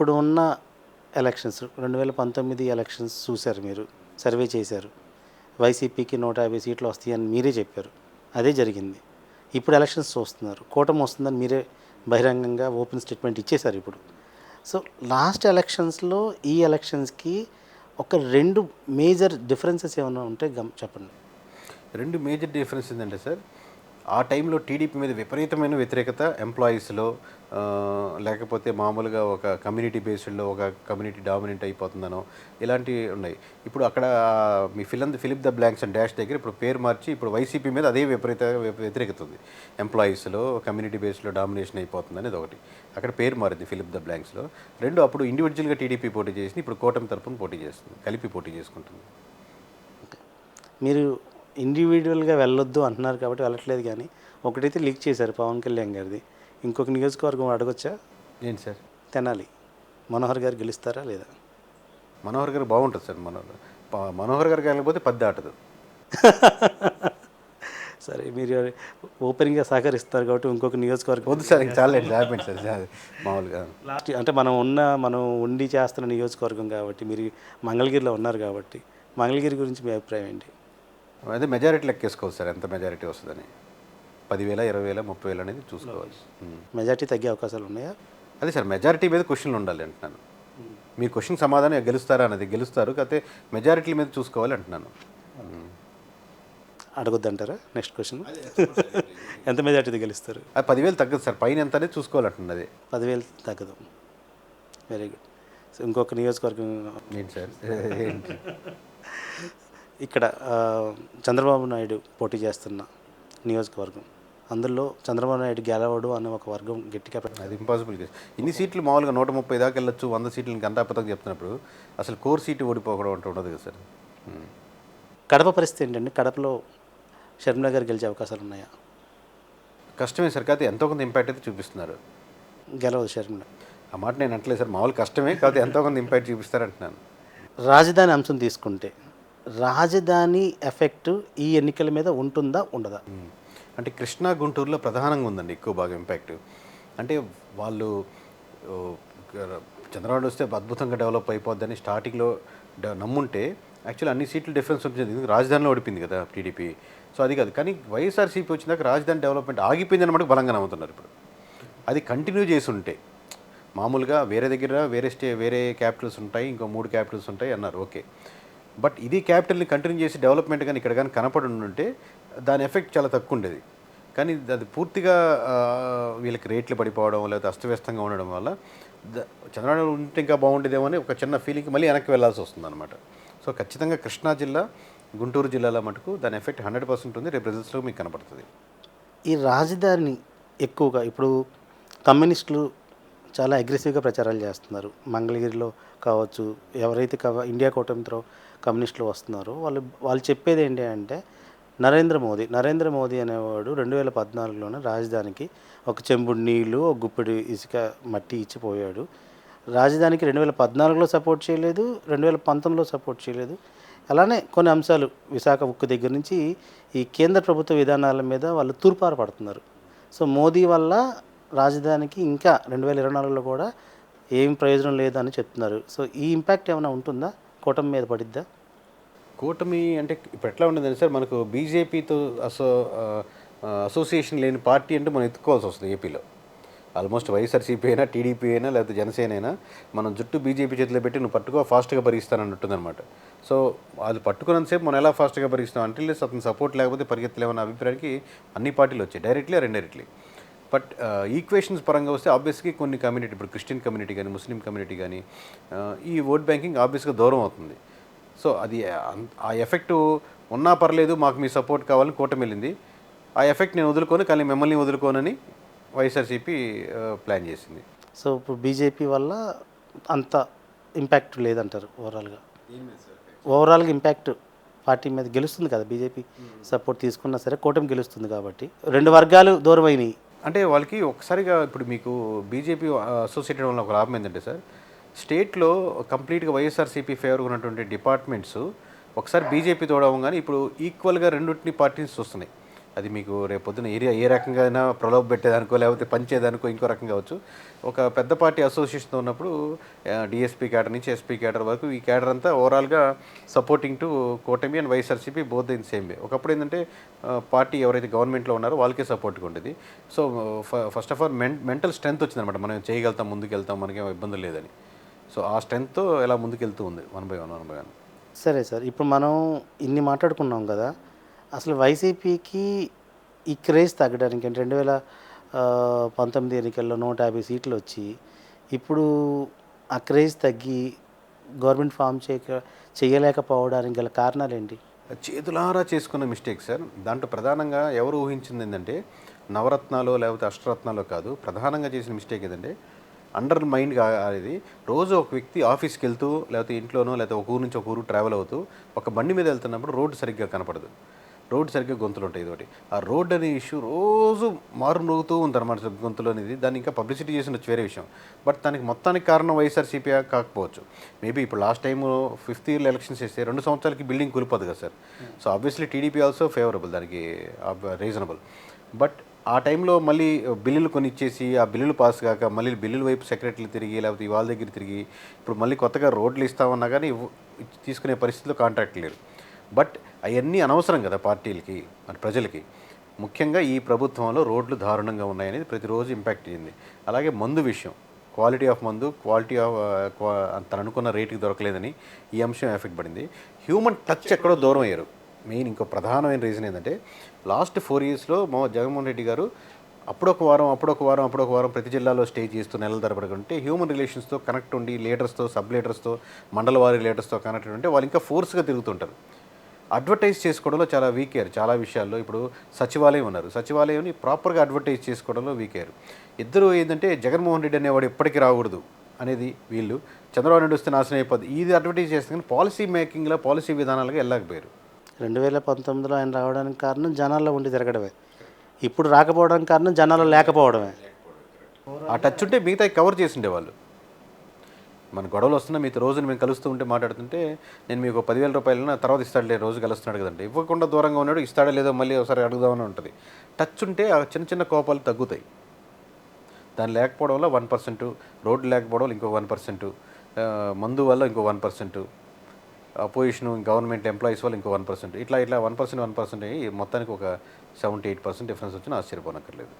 ఇప్పుడు ఉన్న ఎలక్షన్స్ రెండు వేల పంతొమ్మిది ఎలక్షన్స్ చూశారు మీరు సర్వే చేశారు. వైసీపీకి నూట యాభై సీట్లు వస్తాయని మీరే చెప్పారు. అదే జరిగింది. ఇప్పుడు ఎలక్షన్స్ చూస్తున్నారు కూటమి వస్తుందని మీరే బహిరంగంగా ఓపెన్ స్టేట్మెంట్ ఇచ్చేశారు ఇప్పుడు. సో లాస్ట్ ఎలక్షన్స్లో ఈ ఎలక్షన్స్కి ఒక రెండు మేజర్ డిఫరెన్సెస్ ఏమైనా ఉంటే గమ్ చెప్పండి. రెండు మేజర్ డిఫరెన్స్ ఏంటంటే సార్ ఆ టైంలో టీడీపీ మీద విపరీతమైన వ్యతిరేకత ఎంప్లాయీస్లో లేకపోతే మామూలుగా ఒక కమ్యూనిటీ బేస్డ్లో ఒక కమ్యూనిటీ డామినేట్ అయిపోతుందనో ఇలాంటివి ఉన్నాయి. ఇప్పుడు అక్కడ మీ film fill up the blanks and dash దగ్గర ఇప్పుడు పేరు మార్చి ఇప్పుడు వైసీపీ మీద అదే విపరీత వ్యతిరేకత ఉంది. ఎంప్లాయీస్లో కమ్యూనిటీ బేస్లో డామినేషన్ అయిపోతుంది అనేది ఒకటి. అక్కడ పేరు మారింది ఫిలిప్ ద బ్లాంక్స్లో. రెండు అప్పుడు ఇండివిజువల్గా టీడీపీ పోటీ చేసింది ఇప్పుడు కూటమి తరపున పోటీ చేస్తుంది కలిపి పోటీ చేసుకుంటుంది. మీరు ఇండివిజువల్గా వెళ్ళొద్దు అంటున్నారు కాబట్టి వెళ్ళట్లేదు కానీ ఒకటైతే లీక్ చేశారు పవన్ కళ్యాణ్ గారిది. ఇంకొక నియోజకవర్గం అడగొచ్చా? ఏంటి సార్? తెనాలి. మనోహర్ గారు గెలుస్తారా లేదా? మనోహర్ గారు బాగుంటుంది సార్. మనోహర్ మనోహర్ గారికి వెళ్ళకపోతే పద్ది ఆటదు. సరే మీరు ఓపెనింగ్గా సహకరిస్తారు కాబట్టి ఇంకొక నియోజకవర్గం వద్దు సార్ ఇంకా చాలా హ్యాపీ సార్ చాలు. మామూలుగా. లాస్ట్ అంటే మనం ఉన్న మనం ఉండి చేస్తున్న నియోజకవర్గం కాబట్టి మీరు మంగళగిరిలో ఉన్నారు కాబట్టి మంగళగిరి గురించి మీ అభిప్రాయం ఏంటి? అదే మెజారిటీ లెక్కేసుకోవాలి సార్ ఎంత మెజారిటీ వస్తుందని. పదివేల ఇరవై వేల ముప్పై వేలు అనేది చూసుకోవాలి. ఉం. మెజార్టీ తగ్గే అవకాశాలు ఉన్నాయా? అదే సార్ మెజారిటీ మీద క్వశ్చన్లు ఉండాలి అంటున్నాను. మీ క్వశ్చన్ సమాధానం గెలుస్తారా అనేది గెలుస్తారు కాకపోతే మెజారిటీ మీద చూసుకోవాలి అంటున్నాను. ఉం. అడగొద్దంటారా? Next question. ఎంత మెజార్టీతో గెలుస్తారు? అది పదివేలు తగ్గదు సార్ పైన ఎంత అనేది చూసుకోవాలంటున్నది పదివేలు తగ్గదు. వెరీ గుడ్ సో ఇంకొక నియోజకవర్గం ఏంటి సార్? ఏంటి? ఇక్కడ చంద్రబాబు నాయుడు పోటీ చేస్తున్న నియోజకవర్గం. అందులో చంద్రబాబు నాయుడు గెలవడు అనే ఒక వర్గం గట్టిగా అది ఇంపాసిబుల్ ఇన్ని సీట్లు మామూలుగా నూట ముప్పై దాకా వెళ్ళొచ్చు వంద సీట్లని గంటాపతకు చెప్తున్నప్పుడు అసలు కోర్ సీటు ఓడిపోకడం అంటూ ఉండదు కదా సార్. కడప పరిస్థితి ఏంటండి? కడపలో షర్మిల గారు గెలిచే అవకాశాలు ఉన్నాయా? కష్టమే సార్ కాకపోతే ఎంతో కొంత ఇంపాక్ట్ అయితే చూపిస్తున్నారు. గెలవదు షర్మిల. ఆ మాట నేను అంటలేదు సార్ మామూలు కష్టమే కాకపోతే ఎంతో కొంత ఇంపాక్ట్ చూపిస్తారంటున్నాను. రాజధాని అంశం తీసుకుంటే రాజధాని ఎఫెక్ట్ ఈ ఎన్నికల మీద ఉంటుందా ఉండదా? అంటే కృష్ణా గుంటూరులో ప్రధానంగా ఉందండి ఎక్కువ బాగా ఇంపాక్ట్. అంటే వాళ్ళు చంద్రబాబు వస్తే అద్భుతంగా డెవలప్ అయిపోద్దని స్టార్టింగ్లో నమ్ముంటే యాక్చువల్లీ అన్ని సీట్లు డిఫరెన్స్ వచ్చింది. రాజధానిలో ఓడిపోయింది కదా టీడీపీ. సో అది కాదు. కానీ వైఎస్ఆర్సీపీ వచ్చినాక రాజధాని డెవలప్మెంట్ ఆగిపోయింది అనమాట బలంగా నమ్ముతున్నారు ఇప్పుడు. అది కంటిన్యూ చేసి ఉంటే మామూలుగా వేరే దగ్గర వేరే స్టే వేరే క్యాపిటల్స్ ఉంటాయి ఇంకో మూడు క్యాపిటల్స్ ఉంటాయి అన్నారు. ఓకే. బట్ ఇది క్యాపిటల్ని కంటిన్యూ చేసి డెవలప్మెంట్ కానీ ఇక్కడ కానీ కనపడి ఉంటే దాని ఎఫెక్ట్ చాలా తక్కువ ఉండేది కానీ అది పూర్తిగా వీళ్ళకి రేట్లు పడిపోవడం లేదా అస్తవ్యస్తంగా ఉండడం వల్ల చంద్రబాబు ఉంటే ఇంకా బాగుండేదేమో అని ఒక చిన్న ఫీలింగ్ మళ్ళీ వెనక్కి వెళ్ళాల్సి వస్తుంది అనమాట సో ఖచ్చితంగా కృష్ణా జిల్లా గుంటూరు జిల్లాలో మటుకు దాని ఎఫెక్ట్ హండ్రెడ్ పర్సెంట్ ఉంది. రేపు రిజల్ట్స్లో మీకు కనపడుతుంది. ఈ రాజధాని ఎక్కువగా ఇప్పుడు కమ్యూనిస్టులు చాలా అగ్రెసివ్గా ప్రచారాలు చేస్తున్నారు. మంగళగిరిలో కావచ్చు ఎవరైతే కవ ఇండియా కూటమితో కమ్యూనిస్టులు వస్తున్నారో వాళ్ళు వాళ్ళు చెప్పేది ఏంటి అంటే నరేంద్ర మోదీ నరేంద్ర మోదీ అనేవాడు రెండు వేల పద్నాలుగులోనే రాజధానికి ఒక చెంబుడు నీళ్ళు ఒక గుప్పెడు ఇసుక మట్టి ఇచ్చిపోయాడు రాజధానికి రెండు వేల పద్నాలుగులో సపోర్ట్ చేయలేదు రెండు వేల పంతొమ్మిదిలో సపోర్ట్ చేయలేదు. అలానే కొన్ని అంశాలు విశాఖ ఉక్కు దగ్గర నుంచి ఈ కేంద్ర ప్రభుత్వ విధానాల మీద వాళ్ళు తూర్పార పడుతున్నారు. సో మోదీ వల్ల రాజధానికి ఇంకా రెండు వేల ఇరవై నాలుగులో కూడా ఏం ప్రయోజనం లేదని చెప్తున్నారు. సో ఈ ఇంపాక్ట్ ఏమైనా ఉంటుందా? కూటమి మీద పడిద్దా? కూటమి అంటే ఇప్పుడు ఎట్లా ఉండదండి సార్? మనకు బీజేపీతో అసో అసోసియేషన్ లేని పార్టీ అంటే మనం ఎత్తుకోవాల్సి వస్తుంది ఏపీలో. ఆల్మోస్ట్ వైఎస్ఆర్సీపీ అయినా టీడీపీ అయినా లేకపోతే జనసేన అయినా మనం జుట్టు బీజేపీ చేతిలో పెట్టి నువ్వు పట్టుకో ఫాస్ట్గా భరిస్తానన్నట్టుందన్నమాట సో అది పట్టుకున్నంతసేపు మనం ఎలా ఫాస్ట్గా భరిస్తాం? అంటే అతని సపోర్ట్ లేకపోతే పరిగెత్తలేమన్న అభిప్రాయానికి అన్ని పార్టీలు వచ్చాయి. Directly or indirectly but equations పరంగా వస్తే ఆబ్వియస్గా కొన్ని కమ్యూనిటీ ఇప్పుడు క్రిస్టియన్ కమ్యూనిటీ కానీ ముస్లిం కమ్యూనిటీ కానీ ఈ ఓట్ బ్యాంకింగ్ ఆబ్వియస్గా దూరం అవుతుంది. సో అది ఆ ఎఫెక్ట్ ఉన్నా పర్లేదు మాకు మీ సపోర్ట్ కావాలని కూటమి వెళ్ళింది. ఆ ఎఫెక్ట్ నేను వదులుకొని కానీ మిమ్మల్ని వదులుకోనని వైఎస్ఆర్సీపీ ప్లాన్ చేసింది. సో ఇప్పుడు బీజేపీ వల్ల అంత ఇంపాక్ట్ లేదంటారు ఓవరాల్గా ఓవరాల్గా ఇంపాక్ట్ పార్టీ మీద గెలుస్తుంది కదా బీజేపీ సపోర్ట్ తీసుకున్నా సరే కూటమి గెలుస్తుంది కాబట్టి. రెండు వర్గాలు దూరం అయినాయి అంటే వాళ్ళకి ఒకసారిగా ఇప్పుడు మీకు బీజేపీ అసోసియేటెడ్ వల్ల ఒక లాభం ఏంటంటే సార్ స్టేట్లో కంప్లీట్గా వైఎస్ఆర్సీపీ ఫేవర్గా ఉన్నటువంటి డిపార్ట్మెంట్స్ ఒకసారి బీజేపీ తోడవం కానీ ఇప్పుడు ఈక్వల్గా రెండింటిని పార్టీస్ వస్తున్నాయి. అది మీకు రేపు ఏరియా ఏ రకంగా అయినా ప్రలోభ పెట్టేదానికో లేకపోతే పంచేదానికో ఇంకో రకంగా అవచ్చు ఒక పెద్ద పార్టీ అసోసియేషన్ ఉన్నప్పుడు డిఎస్పీ క్యాడర్ నుంచి ఎస్పీ క్యాడర్ వరకు ఈ క్యాడర్ అంతా ఓవరాల్గా సపోర్టింగ్ టు కూటమి and YSRCP both in same way. ఒకప్పుడు ఏంటంటే పార్టీ ఎవరైతే గవర్నమెంట్లో ఉన్నారో వాళ్ళకే సపోర్ట్గా ఉండేది. So first of all men mental strength వచ్చిందనమాట మనం చేయగలుగుతాం ముందుకెళ్తాం మనకేం ఇబ్బందులు లేదని. సో ఆ స్ట్రెంగ్త్తో ఎలా ముందుకెళ్తూ ఉంది? One by one one by one. సరే సార్ ఇప్పుడు మనం ఇన్ని మాట్లాడుకున్నాం కదా అసలు వైసీపీకి ఈ క్రేజ్ తగ్గడానికి అంటే రెండు వేల పంతొమ్మిది ఎన్నికల్లో నూట యాభై సీట్లు వచ్చి ఇప్పుడు ఆ క్రేజ్ తగ్గి గవర్నమెంట్ ఫామ్ చేయక చేయలేకపోవడానికి గల కారణాలు ఏంటి చేతులారా చేసుకున్న మిస్టేక్ సార్. దాంట్లో ప్రధానంగా ఎవరు ఊహించింది ఏంటంటే నవరత్నాలు లేకపోతే అష్టరత్నాలు కాదు ప్రధానంగా చేసిన మిస్టేక్ ఏంటంటే అండర్ మైండ్ ఇది రోజు ఒక వ్యక్తి ఆఫీస్కి వెళ్తూ లేకపోతే ఇంట్లోనో లేకపోతే ఒక ఊరు నుంచి ఒక ఊరు ట్రావెల్ అవుతూ ఒక బండి మీద వెళ్తున్నప్పుడు రోడ్డు సరిగ్గా కనపడదు. రోడ్డు సరిగ్గా గొంతులు ఉంటాయి ఇదొకటి ఆ రోడ్ అనే ఇష్యూ రోజు మారు మోగుతూ ఉందన్నమాట గొంతులు అనేది. దాన్ని ఇంకా పబ్లిసిటీ చేసిన వేరే విషయం. బట్ దానికి మొత్తానికి కారణం వైఎస్ఆర్సీపీ కాకపోవచ్చు. మేబీ ఇప్పుడు last time fifth year elections చేస్తే రెండు సంవత్సరాలకి బిల్డింగ్ కూలిపోదు కదా sir. So obviously TDP also favourable దానికి రీజనబుల్. బట్ ఆ టైంలో మళ్ళీ బిల్లులు కొని ఇచ్చేసి ఆ బిల్లులు పాస్ కాక మళ్ళీ బిల్లుల వైపు సెక్రటరీలు తిరిగి లేకపోతే వాళ్ళ దగ్గర తిరిగి ఇప్పుడు మళ్ళీ కొత్తగా రోడ్లు ఇస్తామన్నా కానీ తీసుకునే పరిస్థితిలో కాంట్రాక్ట్ లేరు. బట్ అవన్నీ అనవసరం కదా పార్టీలకి మరి ప్రజలకి. ముఖ్యంగా ఈ ప్రభుత్వంలో రోడ్లు దారుణంగా ఉన్నాయనేది ప్రతిరోజు ఇంపాక్ట్ అయ్యింది అలాగే మందు విషయం. క్వాలిటీ ఆఫ్ మందు క్వాలిటీ ఆఫ్ తను అనుకున్న రేటుకి దొరకలేదని ఈ అంశం ఎఫెక్ట్ పడింది. హ్యూమన్ టచ్ ఎక్కడో దూరం అయ్యారు. మెయిన్ ఇంకో ప్రధానమైన రీజన్ ఏంటంటే లాస్ట్ ఫోర్ ఇయర్స్లో మా జగన్మోహన్ రెడ్డి గారు అప్పుడొక వారం అప్పుడొక వారం అప్పుడొక వారం ప్రతి జిల్లాలో స్టే చేస్తూ నెలల తరబడి ఉంటే హ్యూమన్ రిలేషన్స్తో కనెక్ట్ ఉండి లీడర్స్తో సబ్ లీడర్స్తో మండలవారి లీడర్స్తో కనెక్ట్ ఉంటే వాళ్ళు ఇంకా ఫోర్స్గా తిరుగుతుంటారు. అడ్వర్టైజ్ చేసుకోవడంలో చాలా వీక్ అయ్యారు. చాలా విషయాల్లో ఇప్పుడు సచివాలయం ఉన్నారు. సచివాలయంని ప్రాపర్గా అడ్వర్టైజ్ చేసుకోవడంలో వీక్ అయ్యారు. ఇద్దరు ఏంటంటే జగన్మోహన్ రెడ్డి అనేవాడు ఎప్పటికీ రాకూడదు అనేది వీళ్ళు చంద్రబాబు నాయుడు వస్తే నాశనం అయిపోద్ది. ఇది అడ్వర్టైజ్ చేస్తే కానీ పాలసీ మేకింగ్లో పాలసీ విధానాలుగా వెళ్ళకపోయారు. రెండు వేల పంతొమ్మిదిలో ఆయన రావడానికి కారణం జనాల్లో ఉండి తిరగడమే. ఇప్పుడు రాకపోవడానికి కారణం జనాల్లో లేకపోవడమే. ఆ టచ్ ఉంటే మిగతా కవర్ చేసి ఉండేవాళ్ళు. మన గొడవలు వస్తున్నా మీతో రోజుని మేము కలుస్తూ ఉంటే మాట్లాడుతుంటే నేను మీకు పదివేల రూపాయలు తర్వాత ఇస్తాడులే రోజు కలుస్తున్నాడు కదండి. ఇవ్వకుండా దూరంగా ఉన్నాడు ఇస్తాడో లేదో మళ్ళీ ఒకసారి అడుగుదామని ఉంటుంది. టచ్ ఉంటే ఆ చిన్న చిన్న కోపాలు తగ్గుతాయి. దాని లేకపోవడం వల్ల వన్ పర్సెంట్ రోడ్డు లేకపోవడం వల్ల ఇంకో వన్ పర్సెంట్ మందు వల్ల ఇంకో one percent opposition government employees వల్ల ఇంకో వన్ పర్సెంట్. ఇట్లా ఇట్లా వన్ పర్సెంట్ వన్ పర్సెంట్ అయ్యి మొత్తానికి ఒక సెవెంటీ ఎయిట్ పర్సెంట్ డిఫరెన్స్ వచ్చినా ఆశ్చర్యపోనక్కర్లేదు.